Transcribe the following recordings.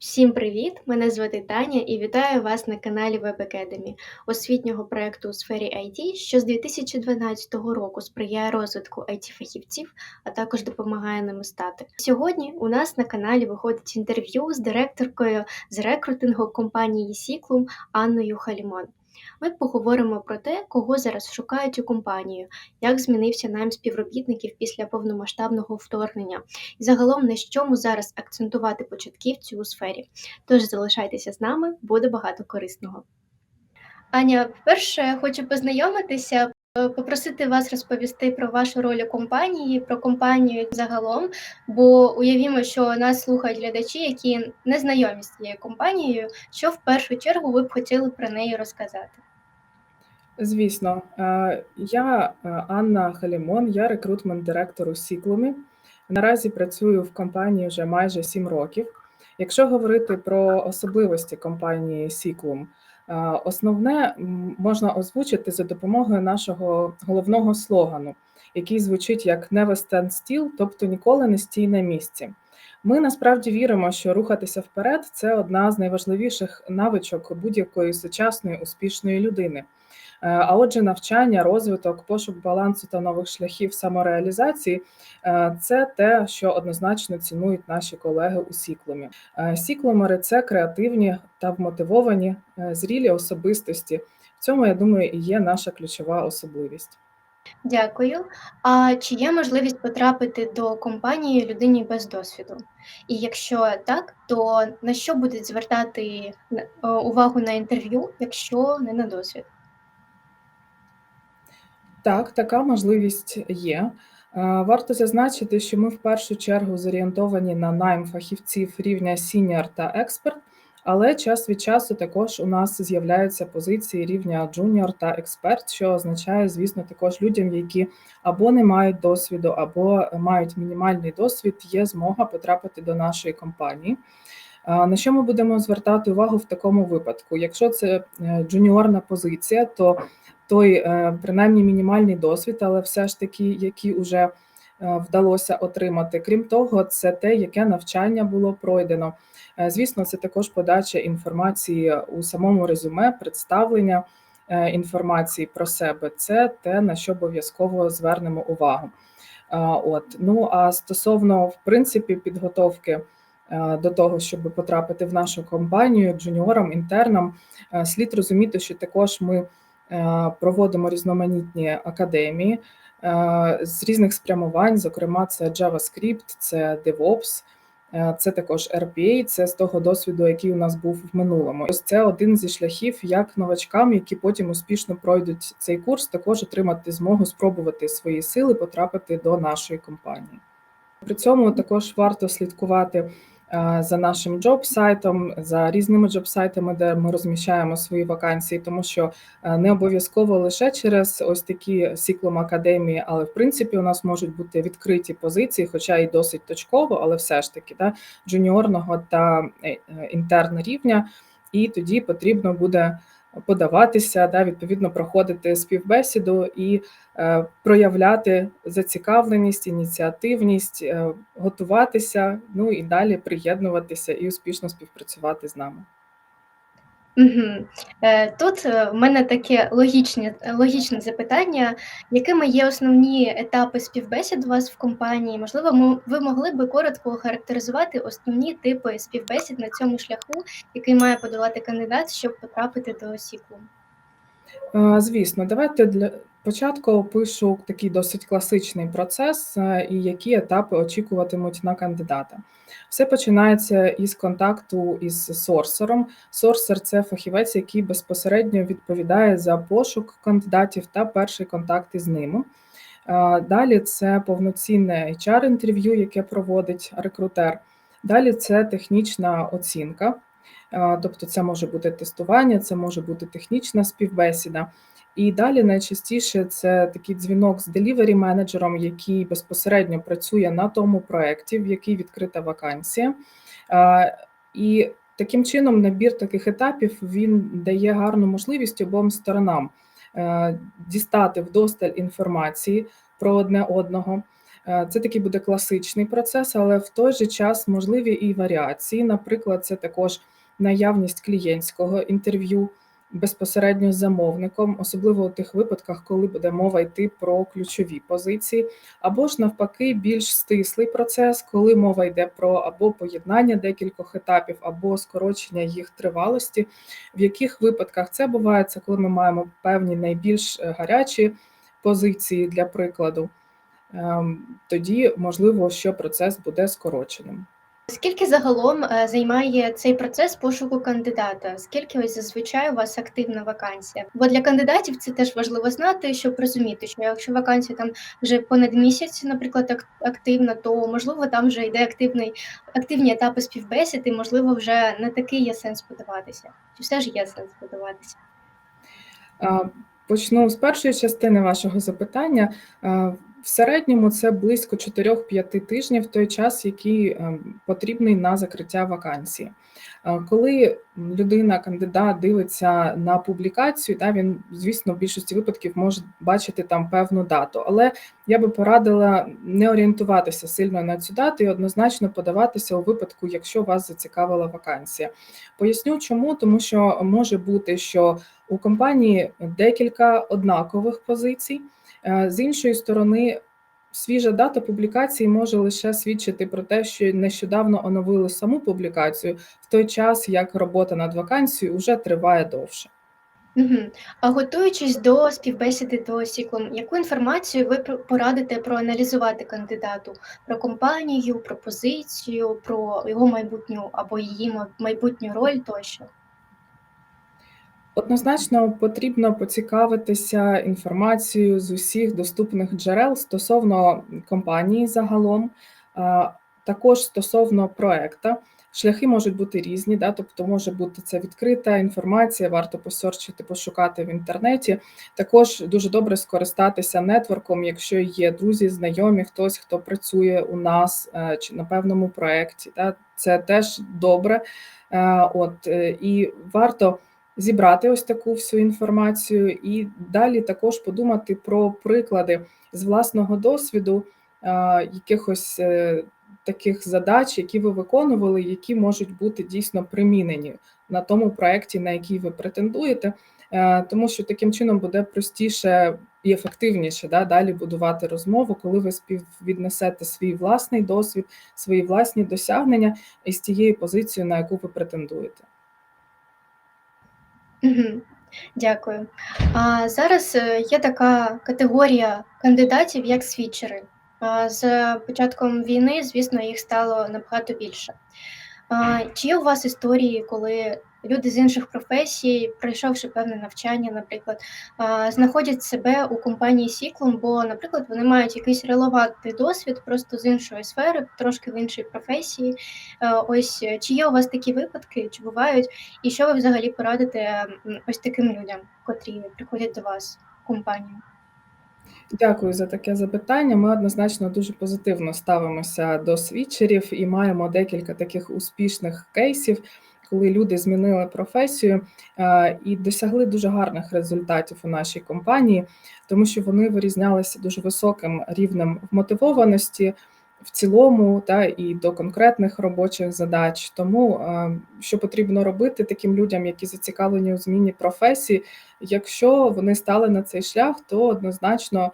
Всім привіт! Мене звати Таня і вітаю вас на каналі Web Academy, освітнього проекту у сфері IT, що з 2012 року сприяє розвитку it фахівців а також допомагає ними стати. Сьогодні у нас на каналі виходить інтерв'ю з директоркою з рекрутингу компанії Сіклум Анною Халімон. Ми поговоримо про те, кого зараз шукають у компанію, як змінився найм співробітників після повномасштабного вторгнення, і загалом на чому зараз акцентувати початківцю у сфері. Тож залишайтеся з нами, буде багато корисного. Аня, вперше хочу познайомитися, е, попросити вас розповісти про вашу роль у компанії, про компанію загалом, бо уявімо, що нас слухають глядачі, які не знайомі з цією компанією, що в першу чергу ви б хотіли про неї розказати. Звісно, Е, я е, Анна Халімон, я рекрутмент-директор у Сіклумі. Наразі працюю в компанії вже майже 7 років. Якщо говорити про особливості компанії Сіклум, е, основне можна озвучити за допомогою нашого головного слогану, який звучить як «Never stand still», тобто ніколи не стій на місці. Ми насправді віримо, що рухатися вперед це одна з найважливіших навичок будь-якої сучасної успішної людини. Е, А отже, навчання, розвиток, пошук балансу та нових шляхів самореалізації е, це те, що однозначно цінують наші колеги у Сіклумі. Е, Сіклумери це креативні та вмотивовані, зрілі особистості. В цьому, я думаю, і є наша ключова особливість. Дякую. А чи є можливість потрапити до компанії людині без досвіду? І якщо так, то на що будуть звертати увагу на інтерв'ю, якщо не на досвід? Так, така можливість є. Е, Варто зазначити, що ми в першу чергу зорієнтовані на найм фахівців рівня сіньор та експерт, але час від часу також у нас з'являються позиції рівня джуніор та експерт, що означає, звісно, також людям, які або не мають досвіду, або мають мінімальний досвід, є змога потрапити до нашої компанії. На що ми будемо звертати увагу в такому випадку? Якщо це е, джуніорна позиція, то той е, принаймні мінімальний досвід, але все ж таки, який вже е, вдалося отримати. Крім того, це те, яке навчання було пройдено. Е, Звісно, це також подача інформації у самому резюме, представлення інформації про себе. Це те, на що обов'язково звернемо увагу. От ну а стосовно в принципі підготовки до того, щоб потрапити в нашу компанію джуніорам, інтернам, слід розуміти, що також ми проводимо різноманітні академії е, з різних спрямувань. Зокрема, це JavaScript, це DevOps, е, це також RPA, це з того досвіду, який у нас був в минулому. Ось це один зі шляхів, як новачкам, які потім успішно пройдуть цей курс, також отримати змогу спробувати свої сили потрапити до нашої компанії. При цьому також варто слідкувати е, за нашим джоб-сайтом, за різними джоб-сайтами, де ми розміщаємо свої вакансії, тому що е, не обов'язково лише через ось такі сіклом академії, але в принципі у нас можуть бути відкриті позиції, хоча і досить точково, але все ж таки да, джуніорного та е, е, рівня, і тоді потрібно буде подаватися, да, відповідно проходити співбесіду і е, проявляти зацікавленість, ініціативність, е, готуватися, ну і далі приєднуватися і успішно співпрацювати з нами. Угу. Тут е, в мене таке логічне, логічне запитання, якими є основні етапи співбесід у вас в компанії? Можливо, мо- ви могли би коротко охарактеризувати основні типи співбесід на цьому шляху, який має подолати кандидат, щоб потрапити до сіклу? Е, Звісно, давайте для початку опишу такий досить класичний процес е, і які етапи очікуватимуть на кандидата. Все починається із контакту із сорсером. Сорсер це фахівець, який безпосередньо відповідає за пошук кандидатів та перший контакт із ними. Е, Далі це повноцінне HR-інтерв'ю, яке проводить рекрутер. Далі це технічна оцінка. Тобто це може бути тестування, це може бути технічна співбесіда. І далі найчастіше це такий дзвінок з delivery менеджером, який безпосередньо працює на тому проєкті, в який відкрита вакансія. І таким чином набір таких етапів він дає гарну можливість обом сторонам е, дістати вдосталь інформації про одне одного, Е, Це такий буде класичний процес, але в той же час можливі і варіації. Наприклад, це також наявність клієнтського інтерв'ю безпосередньо з замовником, особливо у тих випадках, коли буде мова йти про ключові позиції, або ж навпаки, більш стислий процес, коли мова йде про або поєднання декількох етапів, або скорочення їх тривалості. В яких випадках це буває, це коли ми маємо певні найбільш е, гарячі позиції для прикладу. Ем, Тоді можливо, що процес буде скороченим. Скільки загалом е, займає цей процес пошуку кандидата? Скільки ось зазвичай у вас активна вакансія? Бо для кандидатів це теж важливо знати, щоб розуміти, що якщо вакансія там вже понад місяць, наприклад, ак- активна, то можливо там вже йде активний активні етапи співбесід, і можливо вже не такий є сенс подаватися. Чи все ж є сенс подаватися? Почну з першої частини вашого запитання. В середньому це близько 4-5 тижнів той час, який е, потрібний на закриття вакансії. Коли людина, кандидат дивиться на публікацію, да, він, звісно, в більшості випадків може бачити там певну дату, але я би порадила не орієнтуватися сильно на цю дату і однозначно подаватися у випадку, якщо вас зацікавила вакансія. Поясню, чому, тому що може бути, що у компанії декілька однакових позицій. Е, З іншої сторони, свіжа дата публікації може лише свідчити про те, що нещодавно оновили саму публікацію в той час, як робота над вакансією вже триває довше. А готуючись до співбесіди до Сіклом, яку інформацію ви порадите проаналізувати кандидату про компанію, про позицію, про його майбутню або її ма- майбутню роль тощо? Однозначно потрібно поцікавитися інформацією з усіх доступних джерел стосовно компанії загалом, також стосовно проекта. Шляхи можуть бути різні, да, тобто може бути це відкрита інформація, варто посерчити, пошукати в інтернеті. Також дуже добре скористатися нетворком, якщо є друзі, знайомі, хтось, хто працює у нас е, чи на певному проєкті. Да, це теж добре. Е, От е, і варто зібрати ось таку всю інформацію, і далі також подумати про приклади з власного досвіду а, якихось е, таких задач, які ви виконували, які можуть бути дійсно примінені на тому проєкті, на який ви претендуєте, Е, тому що таким чином буде простіше і ефективніше да, далі будувати розмову, коли ви співвіднесете свій власний досвід, свої власні досягнення із тією позицією, на яку ви претендуєте. Дякую. А зараз е, є така категорія кандидатів, як свідчери. З початком війни, звісно, їх стало набагато більше. Чи є у вас історії, коли люди з інших професій, пройшовши певне навчання, наприклад, знаходять себе у компанії Сіклум, бо, наприклад, вони мають якийсь релевантний досвід просто з іншої сфери, трошки в іншій професії. Ось чи є у вас такі випадки, чи бувають, і що ви взагалі порадите ось таким людям, котрі приходять до вас в компанію? Дякую за таке запитання. Ми однозначно дуже позитивно ставимося до свідчерів і маємо декілька таких успішних кейсів, коли люди змінили професію е, і досягли дуже гарних результатів у нашій компанії, тому що вони вирізнялися дуже високим рівнем вмотивованості в цілому, та і до конкретних робочих задач. Тому що потрібно робити таким людям, які зацікавлені у зміні професії, якщо вони стали на цей шлях, то однозначно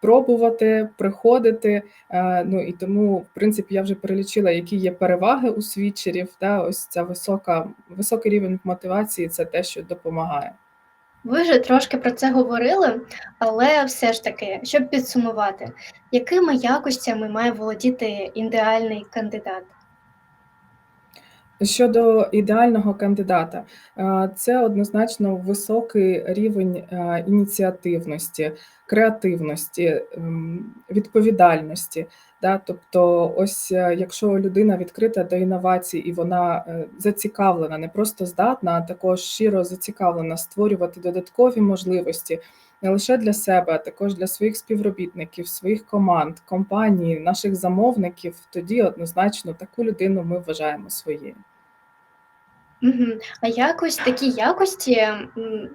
пробувати, приходити. Е, Ну і тому, в принципі, я вже перелічила, які є переваги у свідчерів. Та ось ця висока, високий рівень мотивації це те, що допомагає. Ви вже трошки про це говорили, але все ж таки, щоб підсумувати, якими якостями має володіти ідеальний кандидат? Щодо ідеального кандидата, е, це однозначно високий рівень е, ініціативності, креативності, ем, відповідальності. Да? Тобто, ось е, якщо людина відкрита до інновацій і вона зацікавлена, не просто здатна, а також щиро зацікавлена створювати додаткові можливості не лише для себе, а також для своїх співробітників, своїх команд, компаній, наших замовників, тоді однозначно таку людину ми вважаємо своєю. А якось такі якості,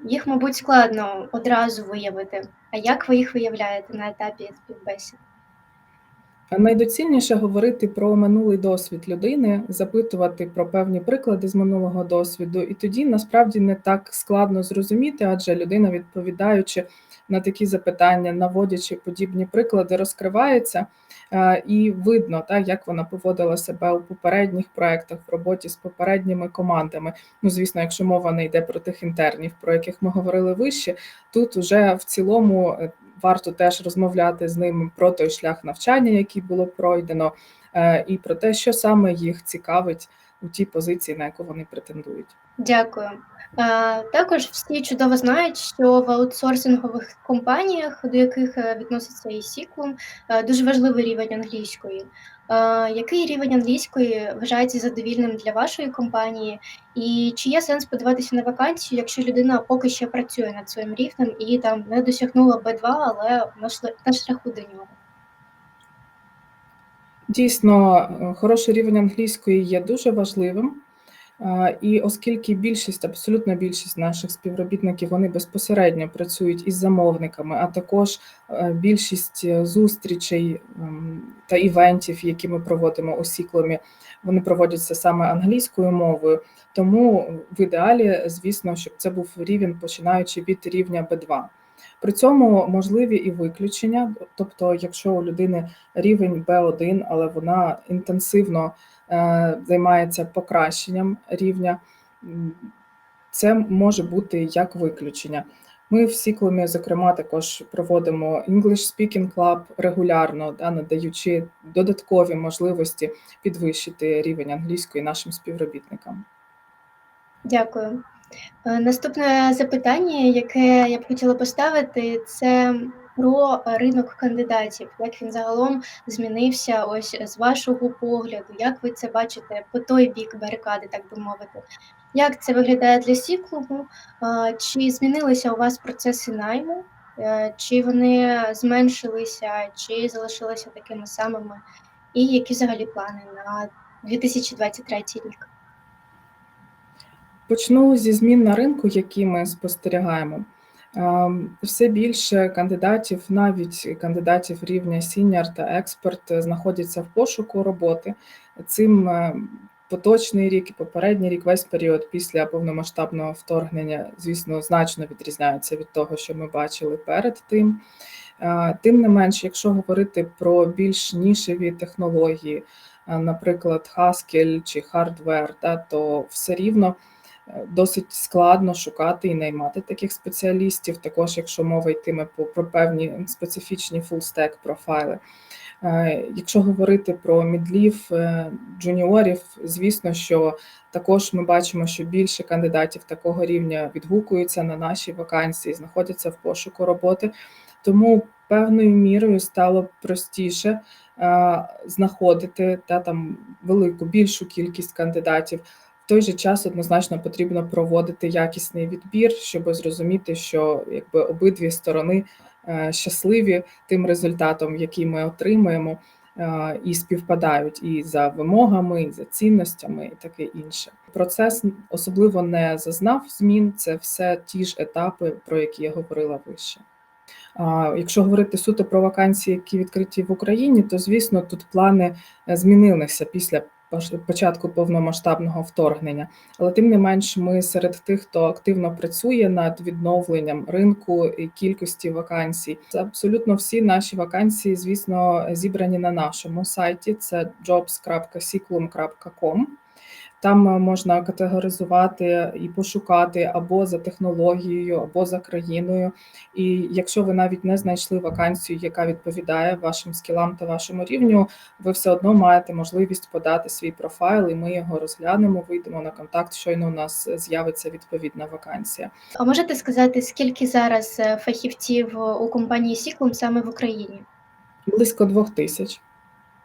їх, мабуть, складно одразу виявити. А як ви їх виявляєте на етапі співбесід? Найдоцільніше говорити про минулий досвід людини, запитувати про певні приклади з минулого досвіду, і тоді насправді не так складно зрозуміти, адже людина, відповідаючи на такі запитання, наводячи подібні приклади, розкривається е, і видно, так, як вона поводила себе у попередніх проєктах в роботі з попередніми командами. Ну, звісно, якщо мова не йде про тих інтернів, про яких ми говорили вище, тут уже в цілому е, варто теж розмовляти з ними про той шлях навчання, який було пройдено, е, і про те, що саме їх цікавить у тій позиції, на яку вони претендують. Дякую. Також всі чудово знають, що в аутсорсингових компаніях, до яких е, відноситься і Сіклум, е, дуже важливий рівень англійської. Е, Який рівень англійської вважається задовільним для вашої компанії? І чи є сенс подаватися на вакансію, якщо людина поки що працює над своїм рівнем і там не досягнула B2, але на шляху до нього? Дійсно, хороший рівень англійської є дуже важливим. І оскільки більшість, абсолютна більшість наших співробітників, вони безпосередньо працюють із замовниками, а також е, більшість е, зустрічей та івентів, які ми проводимо у Сікломі, вони проводяться саме англійською мовою. Тому в ідеалі, звісно, щоб це був рівень, починаючи від рівня B2. При цьому можливі і виключення, тобто, якщо у людини рівень B1, але вона інтенсивно е, займається покращенням рівня, це може бути як виключення. Ми в Сіклумі, зокрема, також проводимо English Speaking Club регулярно, да, надаючи додаткові можливості підвищити рівень англійської нашим співробітникам. Дякую. Е, Наступне запитання, яке я б хотіла поставити, це про ринок кандидатів. Як він загалом змінився ось з вашого погляду? Як ви це бачите по той бік барикади, так би мовити? Як це виглядає для Сіклуму? Е, Чи змінилися у вас процеси найму? Е, Чи вони зменшилися, чи залишилися такими самими? І які взагалі плани на 2023 рік? Почну зі змін на ринку, які ми спостерігаємо. Ем, Все більше кандидатів, навіть кандидатів рівня сіньор та експерт, знаходяться в пошуку роботи. Цим е, поточний рік і попередній рік, весь період після повномасштабного вторгнення, звісно, значно відрізняється від того, що ми бачили перед тим. Е, Тим не менш, якщо говорити про більш нішеві технології, е, наприклад, Haskell чи та, то все рівно е, досить складно шукати і наймати таких спеціалістів, також якщо мова йтиме про певні специфічні фулстек профайли. Е, Якщо говорити про мідлів, е, джуніорів, звісно, що також ми бачимо, що більше кандидатів такого рівня відгукуються на наші вакансії, знаходяться в пошуку роботи. Тому певною мірою стало простіше е, знаходити та там велику більшу кількість кандидатів. Той же час однозначно потрібно проводити якісний відбір, щоб зрозуміти, що якби обидві сторони е, щасливі тим результатом, який ми отримуємо, е, і співпадають і за вимогами, і за цінностями, і таке інше. Процес особливо не зазнав змін. Це все ті ж етапи, про які я говорила вище. Якщо говорити суто про вакансії, які відкриті в Україні, то звісно тут плани е, змінилися після початку повномасштабного вторгнення. Але тим не менш, ми серед тих, хто активно працює над відновленням ринку і кількості вакансій. Це абсолютно всі наші вакансії, звісно, зібрані на нашому сайті. Це jobs.siclum.com. Там е, можна категоризувати і пошукати або за технологією, або за країною. І якщо ви навіть не знайшли вакансію, яка відповідає вашим скілам та вашому рівню, ви все одно маєте можливість подати свій профайл, і ми його розглянемо, вийдемо на контакт. Щойно у нас з'явиться відповідна вакансія. А можете сказати, скільки зараз е, фахівців у компанії Сіклум саме в Україні? Близько двох тисяч.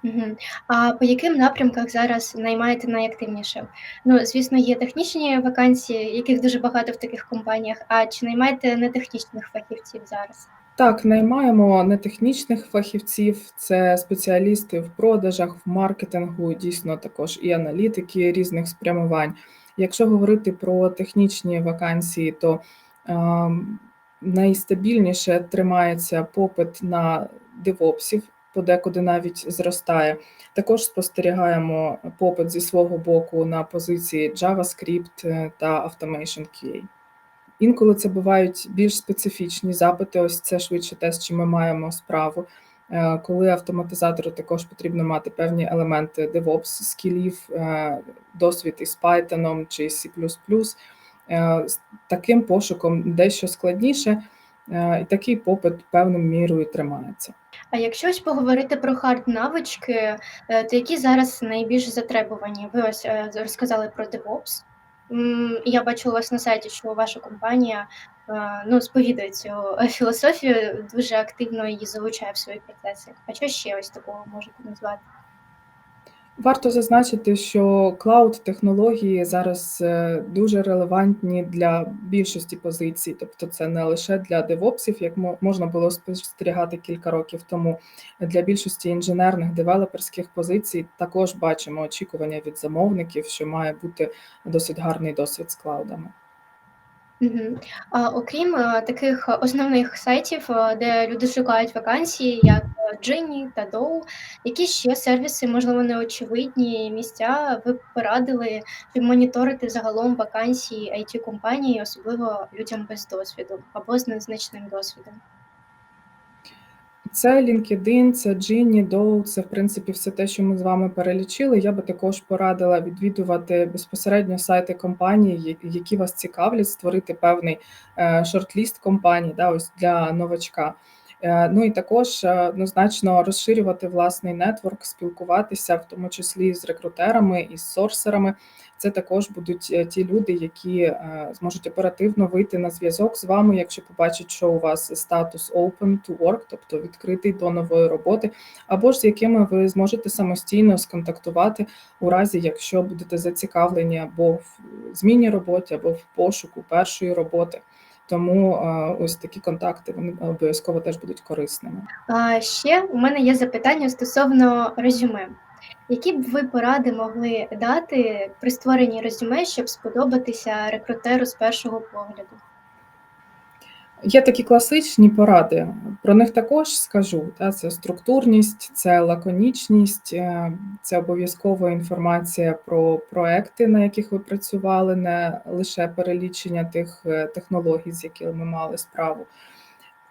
Угу. А по яким напрямках зараз наймаєте найактивніше? Ну, звісно, є технічні вакансії, яких дуже багато в таких компаніях. А чи наймаєте нетехнічних фахівців зараз? Так, наймаємо нетехнічних фахівців, це спеціалісти в продажах, в маркетингу, дійсно також і аналітики різних спрямувань. Якщо говорити про технічні вакансії, то ем, найстабільніше тримається попит на девопсів, подекуди навіть зростає. Також спостерігаємо попит зі свого боку на позиції JavaScript е, та Automation QA. Інколи це бувають більш специфічні запити. Ось це швидше те, з чим ми маємо справу. Е, Коли автоматизатору також потрібно мати певні елементи DevOps скілів, е, досвід із Python чи C++. З таким пошуком дещо складніше, і такий попит певною мірою тримається. А якщо ось поговорити про хард навички, е, то які зараз найбільш затребувані? Ви ось е, розказали про DevOps. Я бачу у вас на сайті, що ваша компанія е, ну, сповідує цю філософію, дуже активно її залучає в свої процеси. А що ще ось такого можете назвати? Варто зазначити, що клауд-технології зараз е, дуже релевантні для більшості позицій, тобто це не лише для девопсів, як можна було спостерігати кілька років тому. Для більшості інженерних девелоперських позицій також бачимо очікування від замовників, що має бути досить гарний досвід з клаудами. Мгм. А окрім е, таких основних сайтів, е, де люди шукають вакансії, як Джині та Доу, які ще сервіси, можливо, неочевидні місця ви порадили, моніторити загалом вакансії it компанії, особливо людям без досвіду або з незначним досвідом? Це LinkedIn, це Gini, Dow, це в принципі все те, що ми з вами перелічили. Я би також порадила відвідувати безпосередньо сайти компаній, я- які вас цікавлять, створити певний е, шорт-ліст компаній, да, ось для новачка. Е, Ну і також е, однозначно розширювати власний нетворк, спілкуватися, в тому числі з рекрутерами і з сорсерами. Це також будуть е, ті люди, які зможуть оперативно вийти на зв'язок з вами, якщо побачать, що у вас статус open to work, тобто відкритий до нової роботи, або ж з якими ви зможете самостійно сконтактувати у разі, якщо будете зацікавлені або в зміні роботи, або в пошуку першої роботи. Тому е, ось такі контакти вони обов'язково теж будуть корисними. А ще у мене є запитання стосовно резюме. Які б ви поради могли дати при створенні резюме, щоб сподобатися рекрутеру з першого погляду? Є такі класичні поради. Про них також скажу. Та, Це структурність, це лаконічність, е, це обов'язкова інформація про проекти, на яких ви працювали, не лише перелічення тих е, технологій, з якими ми мали справу.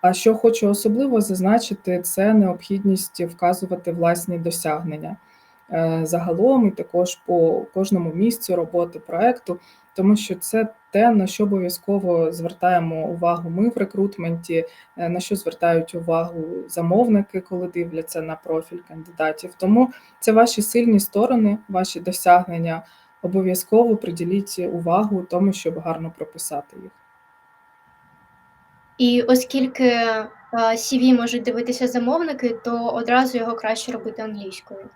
А що хочу особливо зазначити, це необхідність вказувати власні досягнення е, загалом і також по кожному місцю роботи проекту, тому що це те, на що обов'язково звертаємо увагу ми в рекрутменті, е, на що звертають увагу замовники, коли дивляться на профіль кандидатів. Тому це ваші сильні сторони, ваші досягнення. Обов'язково приділіть увагу тому, щоб гарно прописати їх. І оскільки е, CV можуть дивитися замовники, то одразу його краще робити англійською.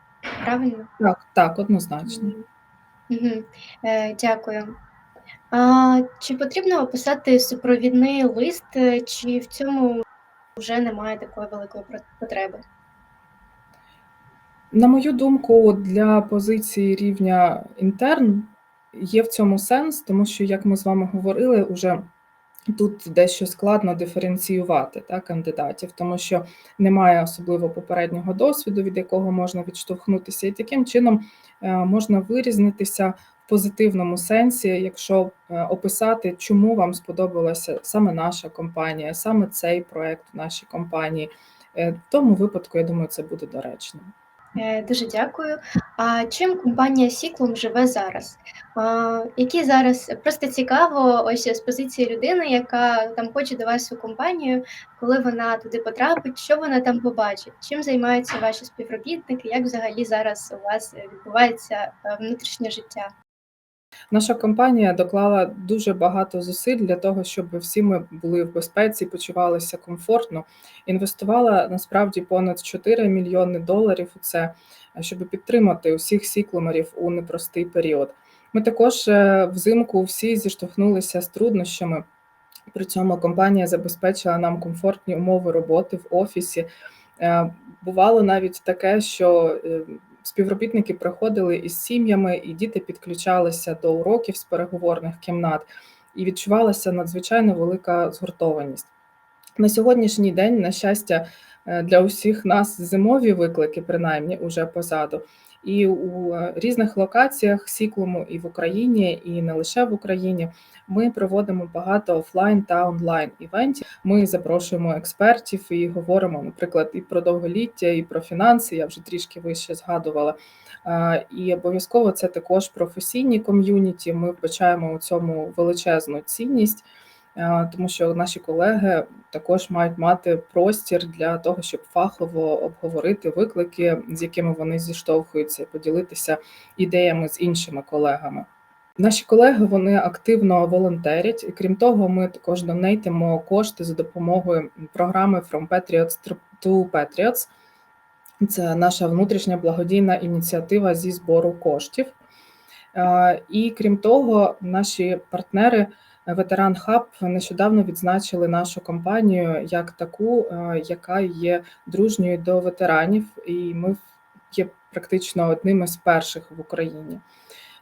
Правильно? Так, так, однозначно. Угу. Е, дякую. А, чи потрібно описати супровідний лист, е, чи в цьому вже немає такої великої потреби? На мою думку, для позиції рівня інтерн є в цьому сенс, тому що, як ми з вами говорили, уже тут дещо складно диференціювати та, кандидатів, тому що немає особливо попереднього досвіду, від якого можна відштовхнутися, і таким чином е, можна вирізнитися позитивному сенсі, якщо е, описати, чому вам сподобалася саме наша компанія, саме цей проект в нашій компанії. Е, В тому випадку, я думаю, це буде доречно. Е, Дуже дякую. А чим компанія Сіклум живе зараз? А, які зараз просто цікаво, ось з позиції людини, яка там хоче до вас у компанію, коли вона туди потрапить, що вона там побачить? Чим займаються ваші співробітники? Як взагалі зараз у вас відбувається внутрішнє життя? Наша компанія доклала дуже багато зусиль для того, щоб всі ми були в безпеці, почувалися комфортно. Інвестувала насправді понад 4 мільйони доларів у це, щоб підтримати усіх сіклумерів у непростий період. Ми також е, взимку всі зіштовхнулися з труднощами. При цьому компанія забезпечила нам комфортні умови роботи в офісі. Е, Бувало навіть таке, що е, співробітники приходили із сім'ями, і діти підключалися до уроків з переговорних кімнат, і відчувалася надзвичайно велика згуртованість. На сьогоднішній день, на щастя, е, для усіх нас зимові виклики, принаймні, уже позаду. І у е, різних локаціях Сіклуму і в Україні, і не лише в Україні, ми проводимо багато офлайн та онлайн івентів. Ми запрошуємо експертів і говоримо, наприклад, і про довголіття, і про фінанси. Я вже трішки вище згадувала. Е, І обов'язково це також професійні ком'юніті. Ми вбачаємо у цьому величезну цінність, тому що наші колеги також мають мати простір для того, щоб фахово обговорити виклики, з якими вони зіштовхуються, і поділитися ідеями з іншими колегами. Наші колеги вони активно волонтерять, і крім того, ми також донейтимо кошти за допомогою програми From Patriots to Patriots. Це наша внутрішня благодійна ініціатива зі збору коштів. Е, І крім того, наші партнери Ветеран Хаб нещодавно відзначили нашу компанію як таку, е, яка є дружньою до ветеранів, і ми є практично одними з перших в Україні.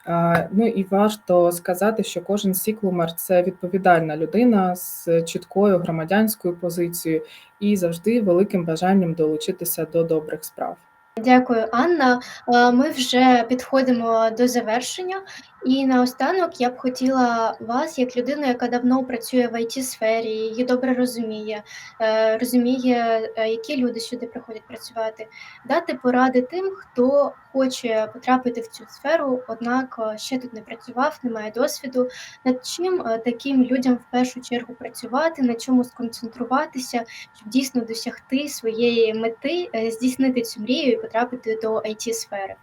Е, Ну і варто сказати, що кожен сіклумер це відповідальна людина з чіткою громадянською позицією і завжди великим бажанням долучитися до добрих справ. Дякую, Анна. Е, Ми вже підходимо до завершення, і наостанок я б хотіла вас, як людину, яка давно працює в it сфері, її добре розуміє, е, розуміє, е, які люди сюди приходять працювати, дати поради тим, хто хоче потрапити в цю сферу, однак е, ще тут не працював, не має досвіду. Над чим таким людям в першу чергу працювати, на чому сконцентруватися, щоб дійсно досягти своєї мети, здійснити цю мрію і потрапити до it сфери.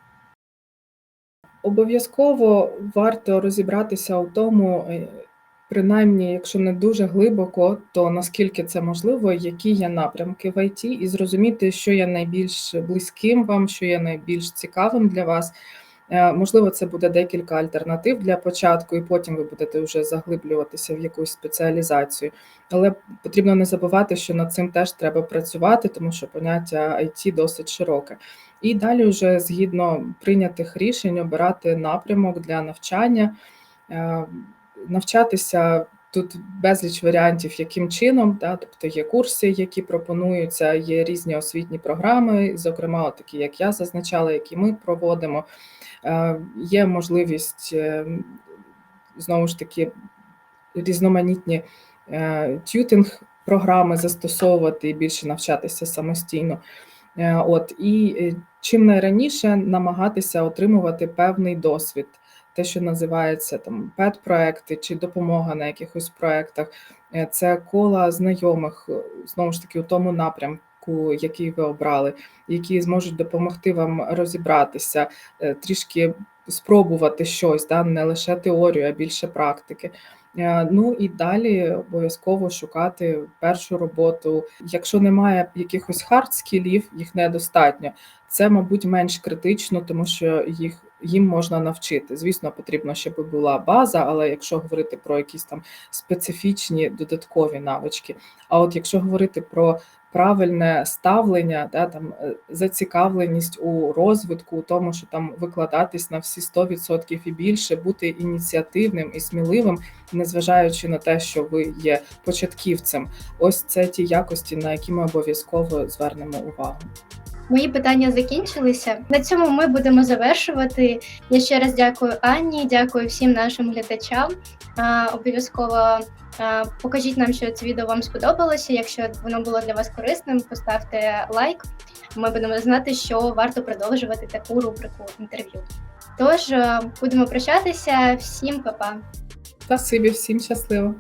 Обов'язково варто розібратися у тому, е, принаймні, якщо не дуже глибоко, то наскільки це можливо, які є напрямки в ІТ, і зрозуміти, що є найбільш близьким вам, що є найбільш цікавим для вас. Е, Можливо, це буде декілька альтернатив для початку, і потім ви будете вже заглиблюватися в якусь спеціалізацію. Але потрібно не забувати, що над цим теж треба працювати, тому що поняття IT досить широке. І далі, вже згідно прийнятих рішень, обирати напрямок для навчання, Е, навчатися тут безліч варіантів, яким чином, да, тобто є курси, які пропонуються, є різні освітні програми, зокрема, такі, як я зазначала, які ми проводимо. Е, Є можливість е, знову ж таки різноманітні е, тютинг програми застосовувати і більше навчатися самостійно. Е, От і е, чим найраніше намагатися отримувати певний досвід, те, що називається там пет-проекти чи допомога на якихось проектах, Е, це кола знайомих знову ж таки у тому напрямку, який ви обрали, які зможуть допомогти вам розібратися, трішки спробувати щось, да, не лише теорію, а більше практики. Е, Ну і далі обов'язково шукати першу роботу. Якщо немає якихось хард-скілів, їх недостатньо. Це, мабуть, менш критично, тому що їх їм можна навчити. Звісно, потрібно, щоб була база, але якщо говорити про якісь там специфічні додаткові навички. А от якщо говорити про правильне ставлення, да, там е, зацікавленість у розвитку, у тому, що там викладатись на всі 100% і більше, бути ініціативним і сміливим, незважаючи на те, що ви є початківцем, ось це ті якості, на які ми обов'язково звернемо увагу. Мої питання закінчилися. На цьому ми будемо завершувати. Я ще раз дякую Анні, дякую всім нашим глядачам. Обов'язково покажіть нам, що це відео вам сподобалося. Якщо воно було для вас корисним, поставте лайк. Ми будемо знати, що варто продовжувати таку рубрику інтерв'ю. Тож е, будемо прощатися. Всім па-па! Спасибі, всім щасливо!